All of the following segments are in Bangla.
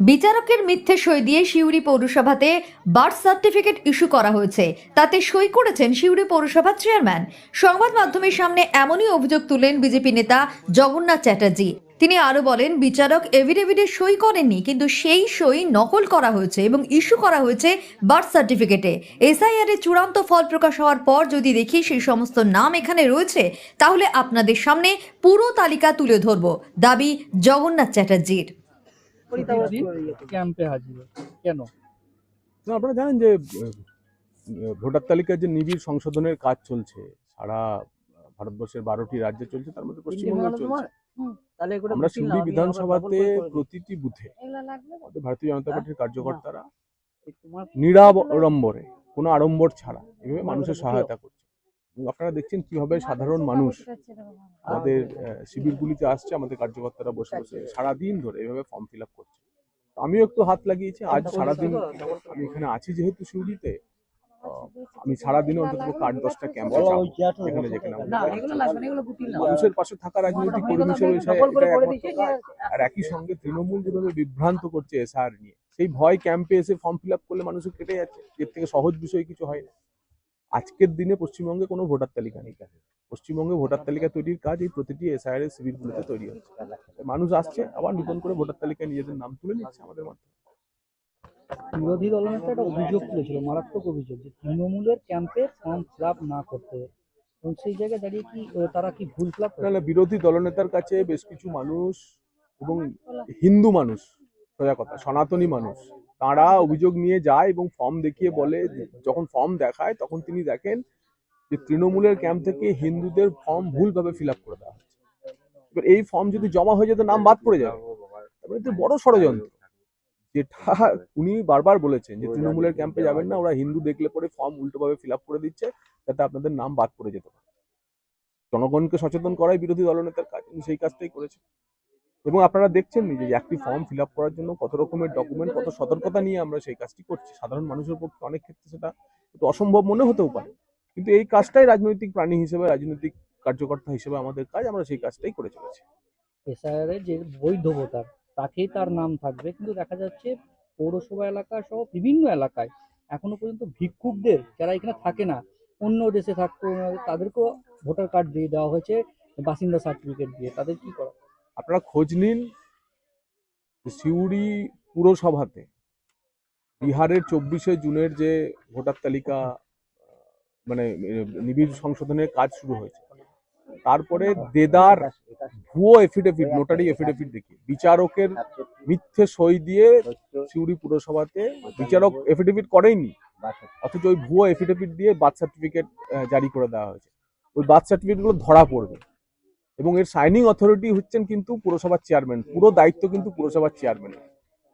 বিচারকের মিথ্যে সই দিয়ে সিউড়ি পৌরসভাতে বার্থ সার্টিফিকেট ইস্যু করা হয়েছে। তাতে সই করেছেন সিউড়ি পৌরসভার চেয়ারম্যান। সংবাদ মাধ্যমের সামনে এমনই অভিযোগ তুলেন বিজেপি নেতা জগন্নাথ চ্যাটার্জি। তিনি আরও বলেন, বিচারক এভিডেভিডে সই করেননি, কিন্তু সেই সই নকল করা হয়েছে এবং ইস্যু করা হয়েছে বার্থ সার্টিফিকেটে। এসআইআর এর চূড়ান্ত ফল প্রকাশ হওয়ার পর যদি দেখি সেই সমস্ত নাম এখানে রয়েছে, তাহলে আপনাদের সামনে পুরো তালিকা তুলে ধরব, দাবি জগন্নাথ চ্যাটার্জির। ক্যাম্পে হাজির কেন? না, আপনারা জানেন যে ভোটার তালিকার যে নিবিড় সংশোধনের কাজ চলছে সারা ভারতবর্ষের বারোটি রাজ্যে চলছে তার মধ্যে পশ্চিমবঙ্গে চলছে। আমরা সিউড়ি বিধানসভাতে প্রতিটি বুথে ভারতীয় জনতা পার্টির কার্যকর্তারা নিরাড়ম্বরে কোনো আড়ম্বর ছাড়া এভাবে মানুষের সহায়তা করছে। আপনারা দেখছেন কীভাবে সাধারণ মানুষ আমাদের আহ, শিবিরগুলিতে আসছে আমাদের কার্যকর্তারা বসে বসে সারাদিন ধরে এভাবে ফর্ম ফিল আপ করছে। আমিও একটু হাত লাগিয়েছি আজ সারাদিন আমি এখানে আছি যেহেতু শিউরিতে আমি সারাদিনে অন্তত আট দশটা ক্যাম্পে যেখানে যেখানে মানুষের পাশে থাকা রাজনৈতিক কর্মী হিসেবে। আর একই সঙ্গে তৃণমূল যেভাবে বিভ্রান্ত করছে এসআর নিয়ে সেই ভয় ক্যাম্পে এসে ফর্ম ফিল আপ করলে মানুষের কেটে যাচ্ছে। এর থেকে সহজ বিষয় কিছু হয় না। আজকের দিনে পশ্চিমবঙ্গে কোনো ভোটার তালিকা নেই। পশ্চিমবঙ্গে ভোটার তালিকা তৈরির কাজ এই প্রতিটি এসআইআর এর শিবিরগুলোতে তৈরি হচ্ছে। মানুষ আসছে আবার নতুন করে ভোটার তালিকায় নিজেদের নাম তুলে নিচ্ছে আমাদের মাধ্যমে। বিরোধী দলনেতা একটা অভিযোগ তুলেছিল মারাত্মক অভিযোগ যে তৃণমূলের ক্যাম্পে ফর্ম ফিল না করতে। এবং সেই জায়গায় দাঁড়িয়ে কি তারা কি ভুল ফিল না না বিরোধী দলনেতার কাছে বেশ কিছু মানুষ এবং হিন্দু মানুষ সোজা কথা সনাতনী মানুষ তারা অভিযোগ নিয়ে যায় এবং ফর্ম দেখিয়ে বলে যখন ফর্ম দেখায় তখন তিনি দেখেন যে তৃণমূলের ক্যাম্প থেকে হিন্দুদের ফর্ম ভুলভাবে ফিল আপ করে দেওয়া হচ্ছে। এবার এই ফর্ম যদি জমা হয়ে যেত নাম বাদ পড়ে যাবে তারপরে তো বড় ষড়যন্ত্র। যেটা উনি বারবার বলেছেন যে তৃণমূলের ক্যাম্পে যাবেন না ওরা হিন্দু দেখলে পরে ফর্ম উল্টোভাবে ফিল আপ করে দিচ্ছে যাতে আপনাদের নাম বাদ পড়ে যেতে পারে। জনগণকে সচেতন করাই বিরোধী দলনেতার কাজ উনি সেই কাজটাই করেছেন। এবং আপনারা দেখছেন যে একটি ফর্ম ফিল আপ করার জন্য কত রকমের ডকুমেন্ট কত সতর্কতা নিয়ে আমরা সেই কাজটি করছি। সাধারণ মানুষের পক্ষে অনেক ক্ষেত্রে সেটা একটু অসম্ভব মনে হতেও পারে। কিন্তু এই কাজটাই রাজনৈতিক প্রাণী হিসেবে, রাজনৈতিক কার্যকর্তা হিসেবে আমাদের কাজ, আমরা সেই কাজটাই করে চলেছি। এসআইআর এর যে বৈধ ভোটার তাকেই তার নাম থাকবে। কিন্তু দেখা যাচ্ছে পৌরসভা এলাকা সহ বিভিন্ন এলাকায় এখনও পর্যন্ত ভিক্ষুকদের, যারা এখানে থাকে না, অন্য দেশে থাকতো, তাদেরকেও ভোটার কার্ড দিয়ে দেওয়া হয়েছে, বাসিন্দা সার্টিফিকেট দিয়ে। তাদের কি করা? আপনারা খোঁজ নিন সিউড়ি পুরসভাতে বিহারের চব্বিশে জুনের যে ভোটার তালিকা মানে নিবিড় সংশোধনের কাজ শুরু হয়েছে। তারপরে দেদার ভুয়ো এফিডেভিট নোটারি এফিডেভিট দেখি। বিচারকের মিথ্যে সই দিয়ে সিউড়ি পুরসভাতে বিচারক এফিডেভিট করেইনি। অথচ ওই ভুয়ো এফিডেভিট দিয়ে বার্থ সার্টিফিকেট জারি করে দেওয়া হয়েছে। ওই বার্থ সার্টিফিকেটগুলো ধরা পড়বে। এবং এর সাইনিং অথরিটি হচ্ছেন কিন্তু পুরসভার চেয়ারম্যান পুরো দায়িত্ব কিন্তু পুরসভার চেয়ারম্যান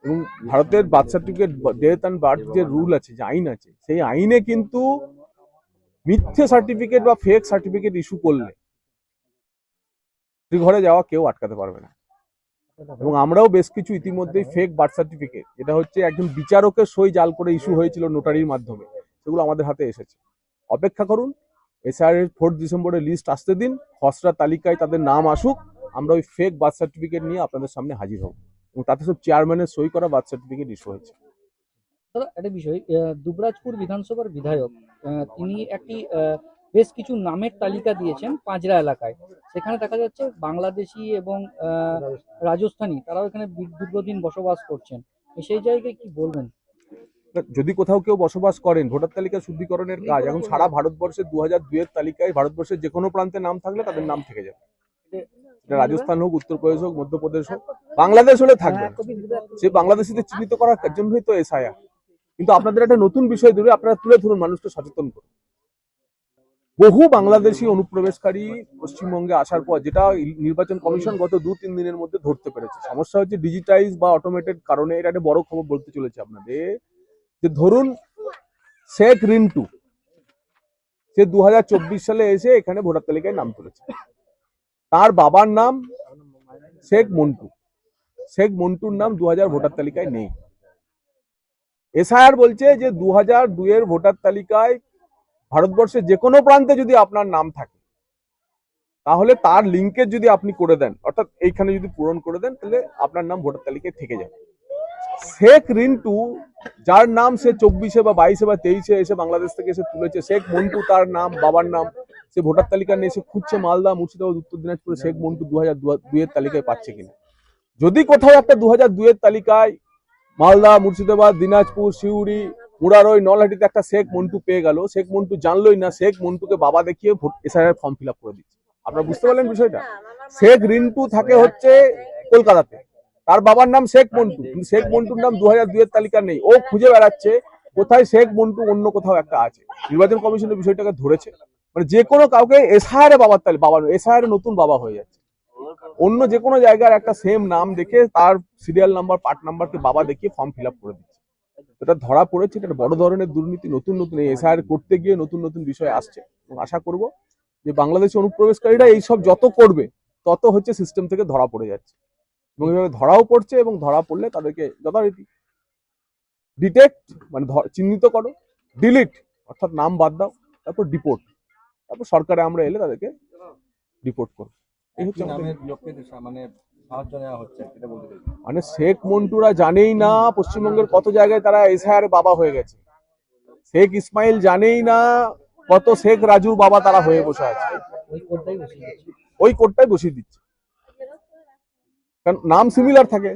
এবং ভারতের birth certificate death and birth যে রুল আছে, যে আইন আছে, সেই আইনে কিন্তু মিথ্যে সার্টিফিকেট বা ফেক সার্টিফিকেট ইস্যু করলে ঘরে যাওয়া কেউ আটকাতে পারবে না। এবং আমরাও বেশ কিছু ইতিমধ্যেই ফেক বার্থ সার্টিফিকেট যেটা হচ্ছে একজন বিচারকের সই জাল করে ইস্যু হয়েছিল নোটারির মাধ্যমে, সেগুলো আমাদের হাতে এসেছে। অপেক্ষা করুন এসআর এর ফোর্থ ডিসেম্বরে লিস্ট আসতে দিন, খসড়া তালিকায় তাদের নাম আসুক, আমরা ওই ফেক বার্থ সার্টিফিকেট নিয়ে আপনাদের সামনে হাজির হব। এবং তাতে সব চেয়ারম্যানের সই করা বার্থ সার্টিফিকেট ইস্যু হয়েছে। দাদা, একটা বিষয় দুবরাজপুর বিধানসভার বিধায়ক তিনি একটি বেশ কিছু নামের তালিকা দিয়েছেন পাঁচরা এলাকায়। সেখানে দেখা যাচ্ছে বাংলাদেশি এবং রাজস্থানী, তারাও এখানে দীর- দীর্ঘদিন বসবাস করছেন। সেই জায়গায় কি বলবেন? যদি কোথাও কেউ বসবাস করেন ভোটার তালিকা শুদ্ধিকরণের কাজ এখন সারা ভারতবর্ষের দু হাজার দুয়ের তালিকায় ভারতবর্ষের যে কোনো প্রান্তে নাম থাকলে তাদের নাম থেকে যাবে। রাজস্থান হোক উত্তরপ্রদেশ হোক মধ্যপ্রদেশ হোক বাংলাদেশ হলে থাকবে। সে বাংলাদেশিদের চিহ্নিত করার জন্যই তো এসআইআর। কিন্তু আপনাদের একটা নতুন বিষয় ধরে আপনারা তুলে ধরুন মানুষকে সচেতন করুন। বহু বাংলাদেশি অনুপ্রবেশকারী পশ্চিমবঙ্গে আসার পর যেটা নির্বাচন কমিশন গত দু তিন দিনের মধ্যে ধরতে পেরেছে। সমস্যা হচ্ছে ডিজিটাইজ বা অটোমেটেড কারণে এটা একটা বড় খবর বলতে চলেছে আপনাদের। যে ধরুন শেখ রিন্টু, সে দু হাজার চব্বিশ সালে এসে এখানে ভোটার তালিকায় নাম তুলেছে। তার বাবার নাম শেখ মন্টু। শেখ মন্টুর নাম দু ভোটার তালিকায় নেই। এসআইআর বলছে যে দু হাজার দুইয়ের ভোটার তালিকায় ভারতবর্ষের যে কোনো প্রান্তে যদি আপনার নাম থাকে, তাহলে তার লিঙ্কেজ যদি আপনি করে দেন, অর্থাৎ এইখানে যদি পূরণ করে দেন, তাহলে আপনার নাম ভোটার তালিকায় থেকে যাবে। শেখ রিন্টু যার নাম সে চব্বিশে বা বাইশে বা তেইশে এসে বাংলাদেশ থেকে এসে তুলেছে। শেখ মন্টু তার নাম বাবার নাম। সে ভোটার তালিকা নিয়ে এসে খুঁজছে মালদা মুর্শিদাবাদ উত্তর দিনাজপুরে শেখ মন্টু দু হাজার দুইয়ের তালিকায় পাচ্ছে কিনা। যদি কোথাও একটা দু হাজার দুইয়ের তালিকায় মালদা মুর্শিদাবাদ দিনাজপুর সিউড়ি মুরারই নলহাটিতে একটা শেখ মন্টু পেয়ে গেল শেখ মন্টু জানলোই না শেখ মন্টুকে বাবা দেখিয়ে vote SIR form fill up করে দিচ্ছে। আপনারা বুঝতে পারলেন বিষয়টা? শেখ রিন্টু থাকে হচ্ছে কলকাতাতে। তার বাবার নাম শেখ মন্টু। কিন্তু শেখ মন্টুর নাম দু হাজার দুইয়ের তালিকা নেই। ও খুঁজে বেড়াচ্ছে কোথায় শেখ মন্টু অন্য কোথাও একটা আছে। নির্বাচন কমিশনের বিষয়টাকে ধরেছে। মানে যে কোনো কাউকে এসআইআর বাবার তালিকা বাবা এসআইআর নতুন বাবা হয়ে যাচ্ছে। অন্য যে কোনো জায়গার একটা সেম নাম দেখে তার সিরিয়াল নাম্বার পার্ট নাম্বারকে বাবা দেখিয়ে ফর্ম ফিল আপ করে দিচ্ছে। এটা ধরা পড়েছে এটা বড় ধরনের দুর্নীতি নতুন নতুন এসআইআর করতে গিয়ে নতুন নতুন বিষয় আসছে। এবং আশা করব যে বাংলাদেশে অনুপ্রবেশকারীরা এইসব যত করবে তত হচ্ছে সিস্টেম থেকে ধরা পড়ে যাচ্ছে। এবং এইভাবে ধরাও পড়ছে এবং ধরা পড়লে তাদেরকে যথারীতি ডিটেক্ট মানে ধ- চিহ্নিত করো ডিলিট অর্থাৎ নাম বাদ দাও তারপর ডিপোর্ট তারপর সরকারে আমরা এলে তাদেরকে রিপোর্ট করব। এই হচ্ছে আমাদের নামের লোককে মানে মানে শেখ মন্টুরা জানেই না পশ্চিমবঙ্গের কত জায়গায় তারা এসআইআর বাবা হয়ে গেছে। শেখ ইসমাইল জানেই না কত শেখ রাজুর বাবা তারা হয়ে বসে আছে। ওই কোডটাই বসিয়ে দিচ্ছে। কারণ নাম সিমিলার থাকে।